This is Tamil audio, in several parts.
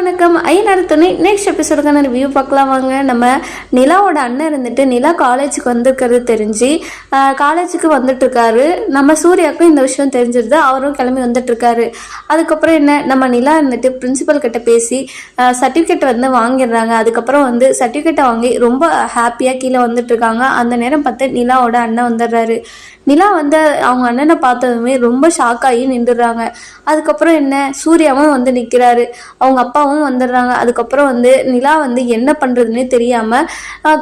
வணக்கம். ஐயனார் துணை நெக்ஸ்ட் எபிசோடுக்கான ரிவ்யூ பார்க்கலாம் வாங்க. நம்ம நிலாவோட அண்ணன் இருந்துட்டு நிலா காலேஜுக்கு வந்திருக்கிறது தெரிஞ்சு காலேஜுக்கு வந்துட்டுருக்காரு. நம்ம சூர்யாவுக்கும் இந்த விஷயம் தெரிஞ்சிருது. அவரும் கிளம்பி வந்துட்டுருக்காரு. அதுக்கப்புறம் என்ன? நம்ம நிலா இருந்துட்டு பிரின்சிபல் கிட்ட பேசி சர்டிஃபிகேட் வந்து வாங்கிடுறாங்க. அதுக்கப்புறம் வந்து சர்டிஃபிகேட்டை வாங்கி ரொம்ப ஹாப்பியாக கீழே வந்துட்டுருக்காங்க. அந்த நேரம் பார்த்து நிலாவோட அண்ணன் வந்துடுறாரு. நிலா வந்து அவங்க அண்ணனை பார்த்ததுமே ரொம்ப ஷாக் ஆகி நின்றுடுறாங்க. அதுக்கப்புறம் என்ன? சூர்யாவும் வந்து நிற்கிறாரு அவங்க அப்பாவும் வந்துடுறாங்க. அதுக்கப்புறம் வந்து நிலா வந்து என்ன பண்ணுறதுன்னே தெரியாமல்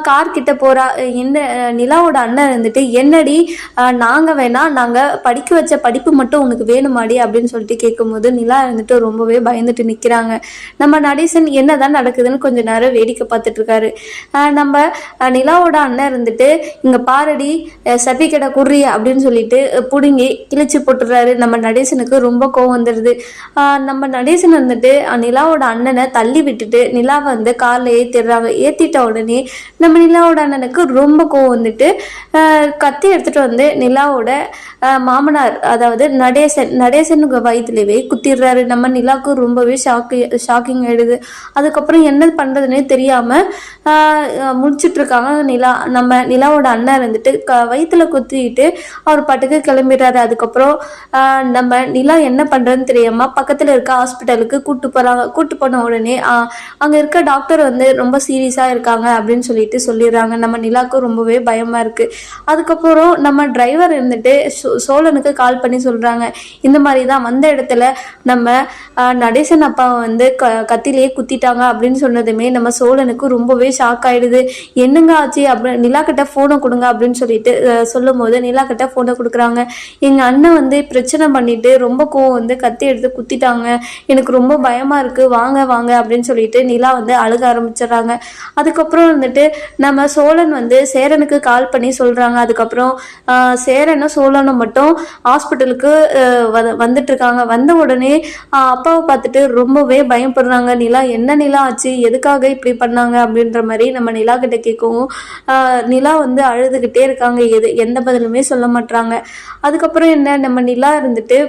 கார் கிட்ட போகிறா என்ன நிலாவோட அண்ணன் இருந்துட்டு என்னடி நாங்கள் வேணா நாங்கள் படிக்க வச்ச படிப்பு மட்டும் உனக்கு வேணுமாடி? அப்படின்னு சொல்லிட்டு கேட்கும்போது நிலா இருந்துட்டு ரொம்பவே பயந்துட்டு நிற்கிறாங்க நம்ம நடேசன் என்னதான் நடக்குதுன்னு கொஞ்ச நேரம் வேடிக்கை பார்த்துட்டு இருக்காரு. நம்ம நிலாவோட அண்ணன் இருந்துட்டு இங்கே பாரடி சர்டிஃபிகேட்டை குடுறி அப்படின்னு சொல்லிட்டு பிடுங்கி புடுங்கி கிழிச்சு போட்டுறாரு நம்ம நடேசனுக்கு ரொம்ப கோவம் வந்துடுது. நம்ம நடேசன் வந்துட்டு நிலாவோட அண்ணன் அண்ணனை தள்ளி விட்டுட்டு நிலாவை வந்து காரில் ஏற்றிடுறாங்க ஏற்றிட்ட உடனே நம்ம நிலாவோட அண்ணனுக்கு ரொம்ப கோவம் வந்துட்டு கத்தி எடுத்துட்டு வந்து நிலாவோட மாமனார் அதாவது நடேசன் நடேசனுக்கு வயிற்றுலவே குத்திடுறாரு. நம்ம நிலாவுக்கு ரொம்பவே ஷாக்கு ஷாக்கிங் ஆயிடுது. அதுக்கப்புறம் என்ன பண்ணுறதுனே தெரியாமல் முடிச்சிட்டு இருக்காங்க நிலா. நம்ம நிலாவோட அண்ணன் இருந்துட்டு க வயிற்றுல குத்திட்டு அவர் பாட்டுக்கு கிளம்பிடுறாரு. அதுக்கப்புறம் நம்ம நிலா என்ன பண்ணுறதுன்னு தெரியாமல் பக்கத்தில் இருக்க ஹாஸ்பிட்டலுக்கு கூட்டு போகிறாங்க கூட்டு போன உடனே அங்கே இருக்க டாக்டர் வந்து ரொம்ப சீரியஸாக இருக்காங்க அப்படின்னு சொல்லிட்டு சொல்லிடுறாங்க. நம்ம நிலாக்கும் ரொம்பவே பயமாக இருக்குது அதுக்கப்புறம் நம்ம டிரைவர் இருந்துட்டு சோ- சோழனுக்கு கால் பண்ணி சொல்கிறாங்க இந்த மாதிரி தான் வந்த இடத்துல நம்ம நடேசன் அப்பாவை வந்து க கத்திலேயே குத்திட்டாங்க அப்படின்னு சொன்னதுமே நம்ம சோழனுக்கு ரொம்பவே ஷாக் ஆகிடுது என்னங்க ஆச்சு? அப்படி நிலா கிட்ட ஃபோனை கொடுங்க அப்படின்னு சொல்லிட்டு சொல்லும் போது நிலா கிட்ட ஃபோனை கொடுக்குறாங்க. எங்கள் அண்ணன் வந்து பிரச்சனை பண்ணிட்டு ரொம்ப கோவம் வந்து கத்தி எடுத்து குத்திட்டாங்க. எனக்கு ரொம்ப பயமாக இருக்குது வாங்க வாங்க அப்படின்னு சொல்லிட்டு நிலா வந்து அழுக ஆரம்பிச்சிடுறாங்க. அதுக்கப்புறம் வந்துட்டு நம்ம சோழன் வந்து சேரனுக்கு கால் பண்ணி சொல்றாங்க. அதுக்கப்புறம் சேரனும் சோழனும் மட்டும் ஹாஸ்பிட்டலுக்கு வந்துட்டு இருக்காங்க வந்த உடனே அப்பாவை பார்த்துட்டு ரொம்பவே பயப்படுறாங்க. நிலா என்ன நிலா ஆச்சு? எதுக்காக இப்படி பண்ணாங்க? அப்படின்ற மாதிரி நம்ம நிலா கிட்ட கேட்கவும் நிலா வந்து அழுதுகிட்டே இருக்காங்க. எது எந்த பதிலுமே சொல்ல மாட்டாங்க அதுக்கப்புறம் என்ன நம்ம நிலா இருந்துட்டு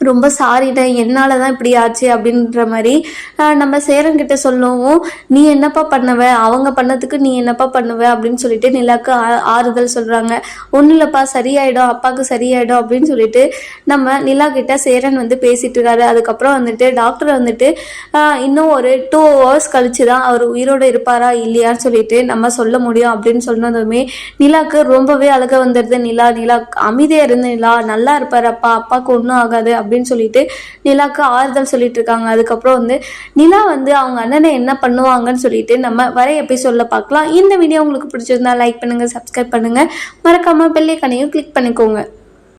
ரொம்ப சாரிட்டேன் என்னால் தான் இப்படி ஆச்சு அப்படின்ற மாதிரி நம்ம நம்ம சேரன்கிட்ட சொல்லவும். நீ என்னப்பா பண்ணுவ? அவங்க பண்ணதுக்கு நீ என்னப்பா பண்ணுவ? அப்படின்னு சொல்லிட்டு நிலாக்கு ஆ- ஆறுதல் சொல்கிறாங்க ஒன்றும் இல்லைப்பா சரியாயிடும் அப்பாவுக்கு சரியாயிடும் அப்படின்னு சொல்லிட்டு நம்ம நிலா கிட்ட சேரன் வந்து பேசிட்டு இருக்காரு. அதுக்கப்புறம் வந்துட்டு டாக்டர் வந்துட்டு இன்னும் ஒரு டூ ஹவர்ஸ் கழிச்சு தான் அவர் உயிரோடு இருப்பாரா இல்லையான்னு சொல்லிட்டு நம்ம சொல்ல முடியும் அப்படின்னு சொன்னதுமே நிலாக்கு ரொம்பவே அழகாக வந்துடுது. நிலா நிலா அமைதியாக இருந்து நிலா. நல்லா இருப்பார் அப்பா. அப்பாவுக்கு ஒன்றும் ஆகாது அப்படின்னு சொல்லிட்டு நிலாக்கு ஆறுதல் சொல்லிட்டு இருக்காங்க. அதுக்கப்புறம் வந்து நிலா வந்து அவங்க அண்ணனை என்ன பண்ணுவாங்கன்னு சொல்லிட்டு நம்ம வர எபிசோட்ல பார்க்கலாம். இந்த வீடியோ உங்களுக்கு பிடிச்சிருந்தா லைக் பண்ணுங்க சப்ஸ்கிரைப் பண்ணுங்க. மறக்காம பெல்லைக்கனையும் கிளிக் பண்ணிக்கோங்க.